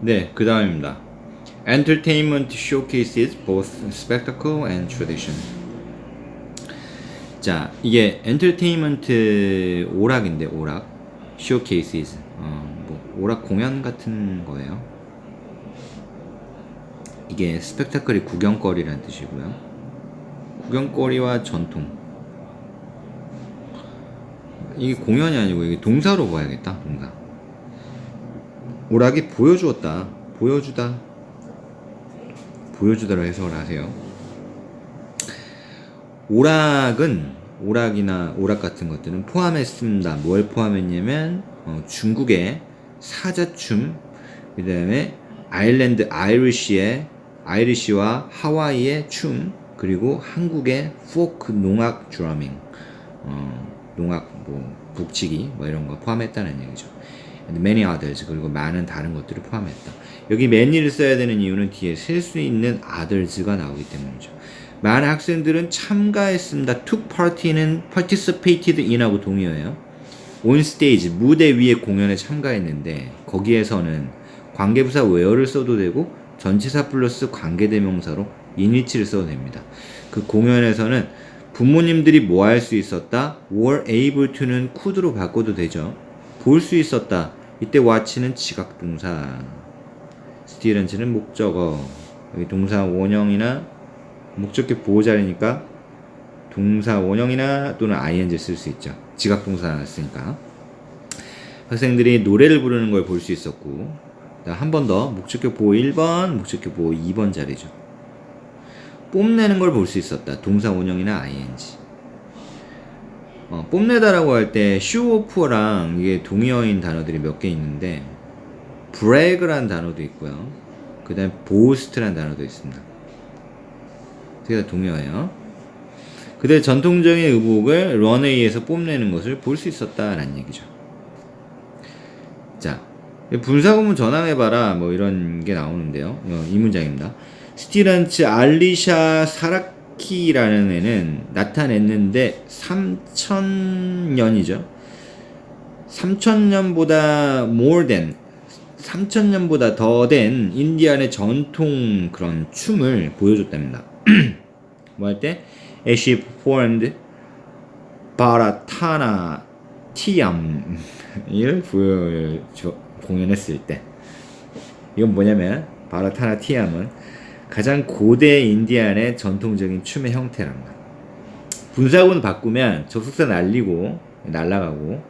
네, 그 다음입니다. Entertainment showcases both spectacle and tradition. 자, 이게 엔터테인먼트 오락인데 오락 showcases 어, 뭐 오락 공연 같은 거예요. 이게 스펙타클이 구경거리라는 뜻이고요. 구경거리와 전통. 이게 공연이 아니고 이게 동사로 봐야겠다. 동사. 오락이 보여주었다. 보여주다. 보여주다로 해석을 하세요. 오락은 오락이나 오락 같은 것들은 포함했습니다. 뭘 포함했냐면 어, 중국의 사자춤, 그 다음에 아일랜드 아이리시의 아이리시와 하와이의 춤, 그리고 한국의 포크 농악 드러밍, 어, 농악 뭐 북치기 뭐 이런 거 포함했다는 얘기죠. Many others 그리고 많은 다른 것들을 포함했다. 여기 many를 써야 되는 이유는 뒤에 쓸수 있는 others가 나오기 때문이죠. 많은 학생들은 참가했습니다. took part는 participated in하고 동의어예요. on stage 무대 위에 공연에 참가했는데 거기에서는 관계부사 where를 써도 되고 전치사 플러스 관계대명사로 in which를 써도 됩니다. 그 공연에서는 부모님들이 뭐 할 수 있었다? were able to는 could로 바꿔도 되죠. 볼 수 있었다. 이때 watch는 지각 동사. student는 목적어. 여기 동사 원형이나 목적격 보호자리니까 동사 원형이나 또는 ing 쓸 수 있죠. 지각 동사 쓰니까. 학생들이 노래를 부르는 걸 볼 수 있었고 한 번 더 목적격 보호 1번, 목적격 보호 2번 자리죠. 뽐내는 걸 볼 수 있었다. 동사 원형이나 ing. 어, 뽐내다라고 할때 쇼오프랑 이게 동의어인 단어들이 몇 개 있는데 브레그라는 단어도 있고요. 그 다음에 보스트라는 단어도 있습니다. 되게 다 동의어예요. 그들 전통적인 의복을 런웨이에서 뽐내는 것을 볼 수 있었다라는 얘기죠. 자, 분사구문 전환해봐라 뭐 이런 게 나오는데요. 어, 이 문장입니다. 스티런츠 알리샤 사라 키라는 애는 나타냈는데 3천년이죠. 3천년보다 more than 3천년보다 더 된 인디안의 전통 그런 춤을 보여줬답니다. 뭐 할 때? She performed 바라타나 티암을 보여줘 공연했을 때 이건 뭐냐면 바라타나 티암은 가장 고대 인디안의 전통적인 춤의 형태랍니다. 분사구는 바꾸면 접속사 날리고 날라가고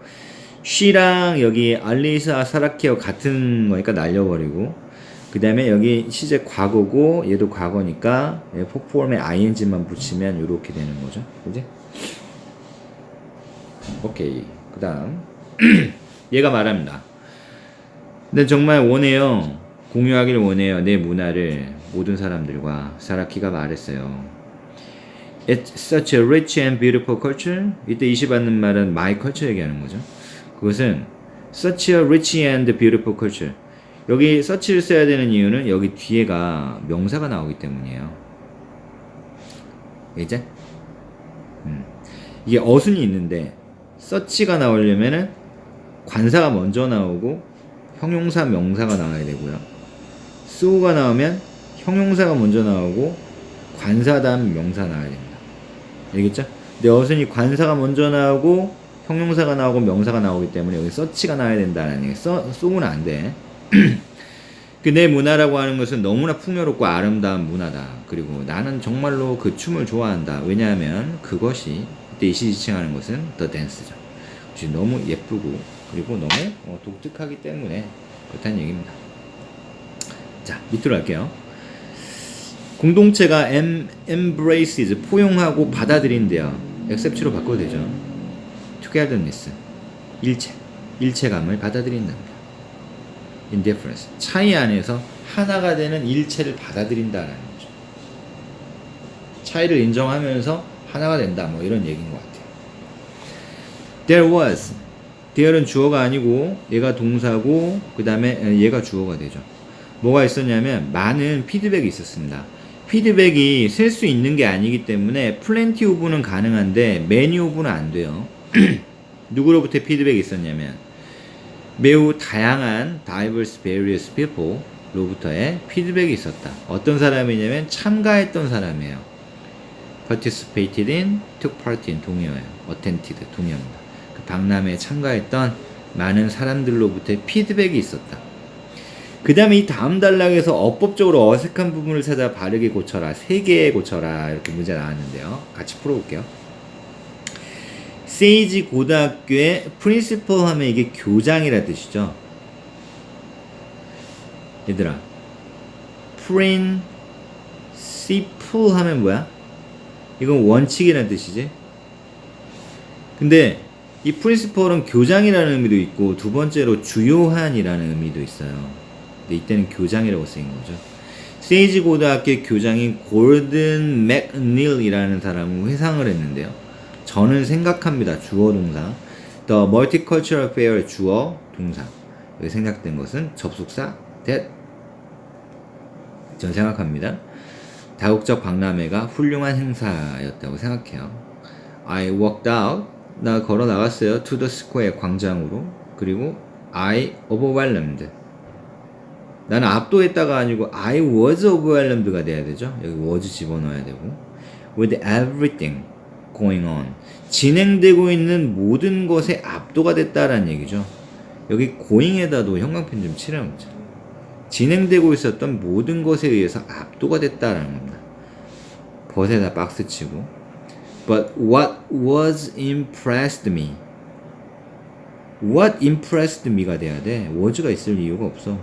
쉬랑 여기 알리사 사라키와 같은 거니까 날려버리고 그 다음에 여기 시제 과거고 얘도 과거니까 폭포럼에 ing만 붙이면 이렇게 되는 거죠. 그지? 오케이. 그 다음 얘가 말합니다. 근데 정말 원해요. 공유하기를 원해요. 내 문화를 모든 사람들과 사라키가 말했어요. It's such a rich and beautiful culture. 이때 이시 받는 말은 my culture 얘기하는 거죠. 그것은 such a rich and beautiful culture. 여기 such를 써야 되는 이유는 여기 뒤에가 명사가 나오기 때문이에요. 이제 음. 이게 어순이 있는데 such가 나오려면은 관사가 먼저 나오고 형용사 명사가 나와야 되고요. so가 나오면 형용사가 먼저 나오고 관사 다음 명사 나와야 됩니다. 알겠죠? 근데 어순이 관사가 먼저 나오고 형용사가 나오고 명사가 나오기 때문에 여기 서치가 나와야 된다는 얘기. 써, 쏘면 안 돼. 그 내 문화라고 하는 것은 너무나 풍요롭고 아름다운 문화다. 그리고 나는 정말로 그 춤을 좋아한다. 왜냐하면 그것이 이때 이시지칭하는 것은 더 댄스죠. 너무 예쁘고 그리고 너무 어, 독특하기 때문에 그렇다는 얘기입니다. 자 밑으로 갈게요. 공동체가 em, embraces 포용하고 받아들인대요. accept로 바꿔도 되죠. togetherness 일체 일체감을 받아들인답니다. indifference 차이 안에서 하나가 되는 일체를 받아들인다라는 거죠. 차이를 인정하면서 하나가 된다 뭐 이런 얘기인 것 같아요. There was there는 주어가 아니고 얘가 동사고 그 다음에 얘가 주어가 되죠. 뭐가 있었냐면 많은 피드백이 있었습니다. 피드백이 셀수 있는 게 아니기 때문에 플랜티 오브는 가능한데 매니 오브는 안 돼요. 누구로부터 피드백이 있었냐면 매우 다양한 diverse various people 로부터의 피드백이 있었다. 어떤 사람이냐면 참가했던 사람이에요. participated in, took part in 동의어예요. attended 동의어입니다. 그 박람회에 참가했던 많은 사람들로부터의 피드백이 있었다. 그 다음에 이 다음 단락에서 어법적으로 어색한 부분을 찾아 바르게 고쳐라. 세 개 고쳐라. 이렇게 문제 나왔는데요. 같이 풀어볼게요. 세이지 고등학교의 프린시플 하면 이게 교장이라 뜻이죠. 얘들아, 프린시플 하면 뭐야? 이건 원칙이라는 뜻이지. 근데 이 프린시플은 교장이라는 의미도 있고 두 번째로 주요한이라는 의미도 있어요. 근데 이때는 교장이라고 쓰인 거죠. 세이지 고등학교 교장인 골든 맥닐이라는 사람은 회상을 했는데요. 저는 생각합니다. 주어 동사. The Multicultural Fair의 주어 동사. 여기 생략된 것은 접속사 that. 전 생각합니다. 다국적 박람회가 훌륭한 행사였다고 생각해요. I walked out. 나 걸어 나갔어요. To the square 광장으로. 그리고 I overwhelmed. 나는 압도했다가 아니고 I was overwhelmed가 돼야 되죠. 여기 was 집어넣어야 되고. With everything going on. 진행되고 있는 모든 것에 압도가 됐다라는 얘기죠. 여기 going에다도 형광펜 좀 칠해놓자. 진행되고 있었던 모든 것에 의해서 압도가 됐다라는 겁니다. 벗에다 박스 치고. But what was impressed me? What impressed me가 돼야 돼. was가 있을 이유가 없어.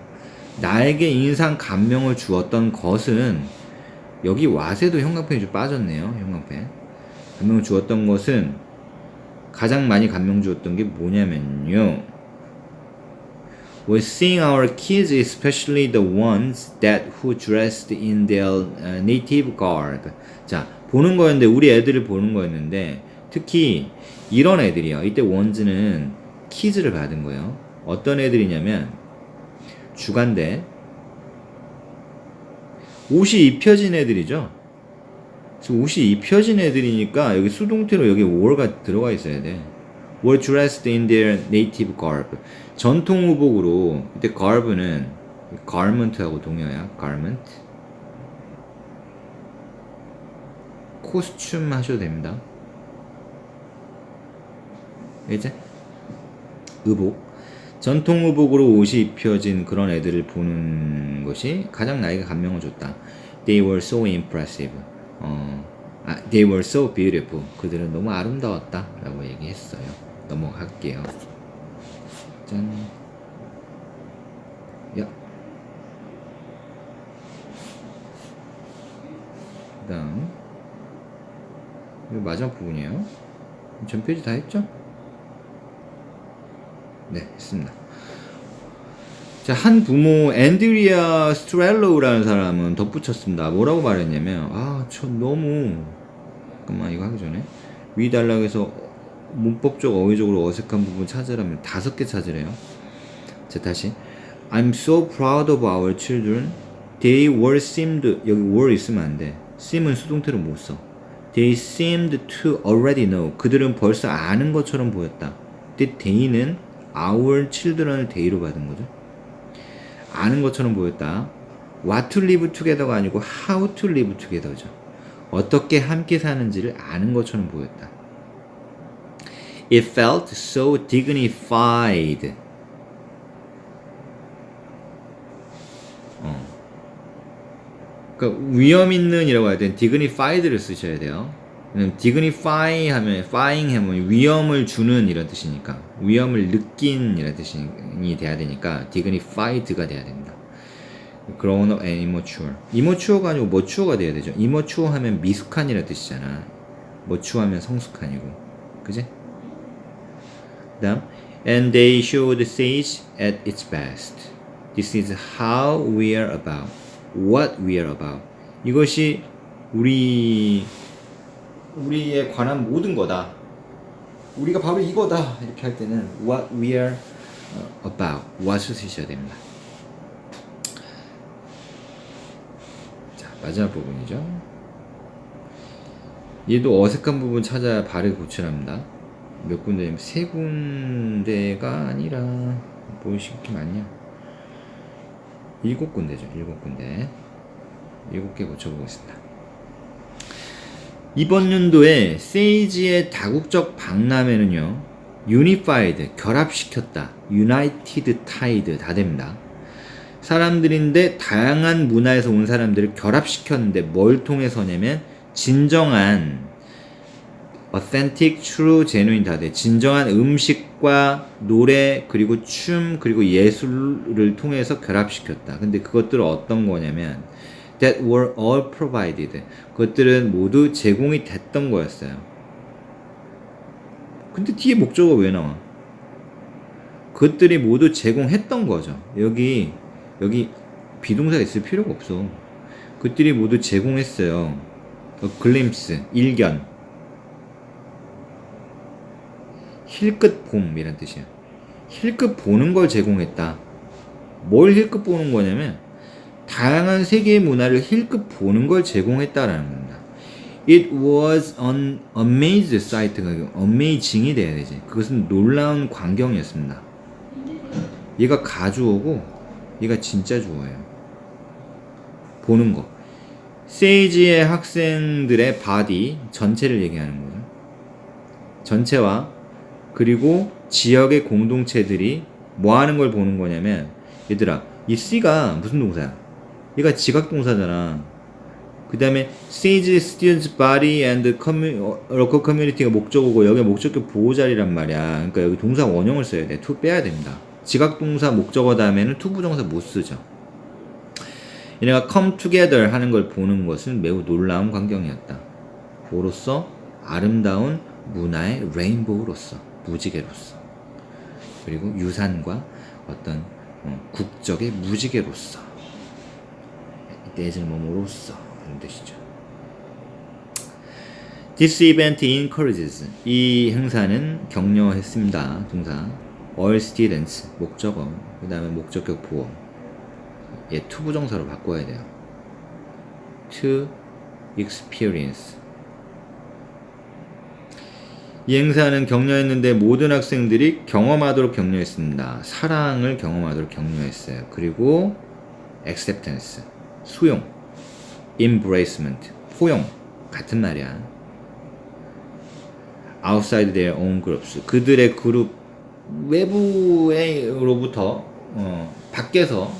나에게 인상 감명을 주었던 것은 여기 왓에도 형광펜이 좀 빠졌네요. 형광펜. 감명을 주었던 것은 가장 많이 감명 주었던 게 뭐냐면요. was seeing our kids, especially the ones that who dressed in their uh, native garb. 자, 보는 거였는데 우리 애들을 보는 거였는데 특히 이런 애들이요. 이때 원즈는 키즈를 받은 거예요. 어떤 애들이냐면 주간대 옷이 입혀진 애들이죠. 지금 옷이 입혀진 애들이니까 여기 수동태로 여기 were가 들어가 있어야 돼. were dressed in their native garb. 전통 의복으로 이때 garb는 garment하고 동의어야. garment. 코스튬 하셔도 됩니다. 이제 의복. 전통 의복으로 옷이 입혀진 그런 애들을 보는 것이 가장 나에게 감명을 줬다. They were so impressive. 어, 아, they were so beautiful. 그들은 너무 아름다웠다. 라고 얘기했어요. 넘어갈게요. 짠. 야. 그 다음. 마지막 부분이에요. 전 페이지 다 했죠? 네, 했습니다. 자, 한 부모 앤드리아 스트렐로우라는 사람은 덧붙였습니다. 뭐라고 말했냐면, 아, 저 너무 잠깐만 이거 하기 전에 위 단락에서 문법적 어휘적으로 어색한 부분 찾으라면 다섯 개 찾으래요. 자, 다시 I'm so proud of our children. They were seemed 여기 were 있으면 안 돼. seem은 수동태로 못 써. They seemed to already know. 그들은 벌써 아는 것처럼 보였다. 근데 they는 our children을 they로 받은 거죠. 아는 것처럼 보였다. What to live together가 아니고 how to live together죠. 어떻게 함께 사는지를 아는 것처럼 보였다. It felt so dignified. 어. 그러니까 위험 있는이라고 해야 돼. dignified를 쓰셔야 돼요. Dignify 하면 fying 하면 위험을 주는 이런 뜻이니까 위험을 느낀 이런 뜻이 돼야 되니까 dignified가 돼야 됩니다. grown up and immature. immature가 아니고 mature가 돼야 되죠. immature 하면 미숙한이라는 뜻이잖아. mature 하면 성숙한이고. 그지? 그다음 and they showed sage at its best. This is how we are about. What we are about. 이것이 우리 우리에 관한 모든 거다. 우리가 바로 이거다. 이렇게 할 때는 what we are about. what을 쓰셔야 됩니다. 자, 마지막 부분이죠. 얘도 어색한 부분 찾아 발을 고치랍니다. 몇 군데, 세 군데가 아니라, 뭐 이렇게 많냐. 일곱 군데죠. 일곱 군데. 일곱 개 고쳐보겠습니다. 이번 연도에 세이지의 다국적 박람회는요. unified, 결합시켰다. united, tied 다 됩니다. 사람들인데 다양한 문화에서 온 사람들을 결합시켰는데 뭘 통해서냐면 진정한 authentic, true, genuine 다 돼. 진정한 음식과 노래 그리고 춤 그리고 예술을 통해서 결합시켰다. 근데 그것들은 어떤 거냐면 that were all provided. 그것들은 모두 제공이 됐던 거였어요. 근데 뒤에 목적어 왜 나와? 그것들이 모두 제공했던 거죠. 여기 여기 비동사가 있을 필요가 없어. 그들이 모두 제공했어요. 글림스, 일견. 힐끗 봄이란 뜻이야. 힐끗 보는 걸 제공했다. 뭘 힐끗 보는 거냐면 다양한 세계의 문화를 힐끗 보는 걸 제공했다라는 겁니다. It was an amazing sight가 amazing이 돼야 되지. 그것은 놀라운 광경이었습니다. 얘가 가주어고 얘가 진짜 주어예요. 보는 거. 세이지의 학생들의 바디 전체를 얘기하는 거죠. 전체와 그리고 지역의 공동체들이 뭐 하는 걸 보는 거냐면 얘들아 이 C가 무슨 동사야? 얘가 지각 동사잖아. 그 다음에 Sage Students Body and commu- 어, Local Community가 목적어고 여기 목적격 보호자리란 말이야. 그러니까 여기 동사 원형을 써야 돼. to 빼야 됩니다. 지각 동사 목적어 다음에는 to 부정사 못 쓰죠. 얘네가 come together 하는 걸 보는 것은 매우 놀라운 광경이었다. 뭐로서 아름다운 문화의 레인보우로서 무지개로서 그리고 유산과 어떤 어, 국적의 무지개로서 내지는 뭐뭐로서 이런 뜻이죠. This event encourages 이 행사는 격려했습니다. 동사 all students 목적어 그 다음에 목적격 보어 얘 to 부정사로 바꿔야 돼요. to experience 이 행사는 격려했는데 모든 학생들이 경험하도록 격려했습니다. 사랑을 경험하도록 격려했어요. 그리고 acceptance, 수용, embracement, 포용 같은 말이야. outside their own groups 그들의 그룹 외부로부터 어, 밖에서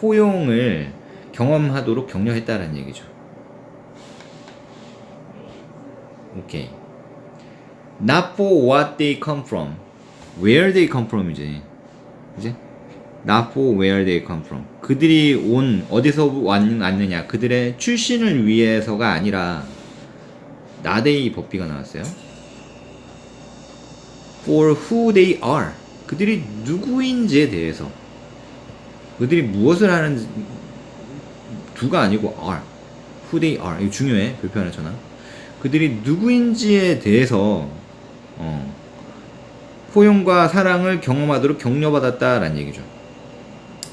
포용을 경험하도록 격려했다는 얘기죠. 오케이. Not for what they come from. Where they come from이지. 그지? Not for where they come from. 그들이 온 어디서 왔- 왔느냐. 그들의 출신을 위해서가 아니라 나데이 법비가 나왔어요. For who they are. 그들이 누구인지에 대해서. 그들이 무엇을 하는지 두가 아니고 are. Who they are. 이거 중요해. 하나 쳐놔. 그들이 누구인지에 대해서 어, 포용과 사랑을 경험하도록 격려받았다라는 얘기죠.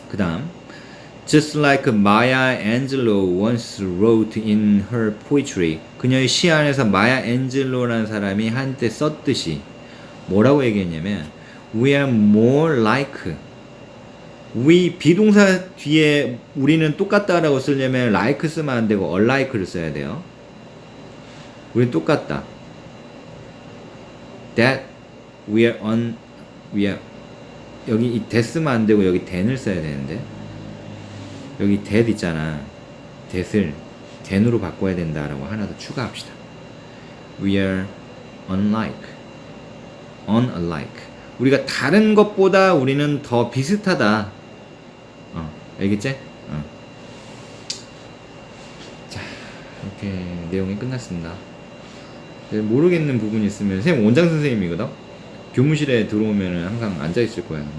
그 다음 Just like Maya Angelou once wrote in her poetry 그녀의 시 안에서 마야 앤젤로라는 사람이 한때 썼듯이 뭐라고 얘기했냐면 We are more like we 비동사 뒤에 우리는 똑같다라고 쓰려면 like 쓰면 안 되고 alike를 써야 돼요. 우리 똑같다. That we are on we are 여기 이 that 쓰면 안 되고 여기 than을 써야 되는데 여기 that 있잖아. that을 than으로 바꿔야 된다라고 하나 더 추가합시다. We are unlike unalike 우리가 다른 것보다 우리는 더 비슷하다. 어, 알겠지? 어. 자, 이렇게 내용이 끝났습니다. 네, 모르겠는 부분이 있으면 선생님 원장 선생님이거든. 교무실에 들어오면 항상 앉아 있을 거야. 아마.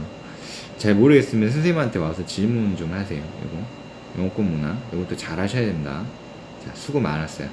잘 모르겠으면 선생님한테 와서 질문 좀 하세요. 이거 영어권 문화 이것도 잘 하셔야 된다. 자, 수고 많았어요.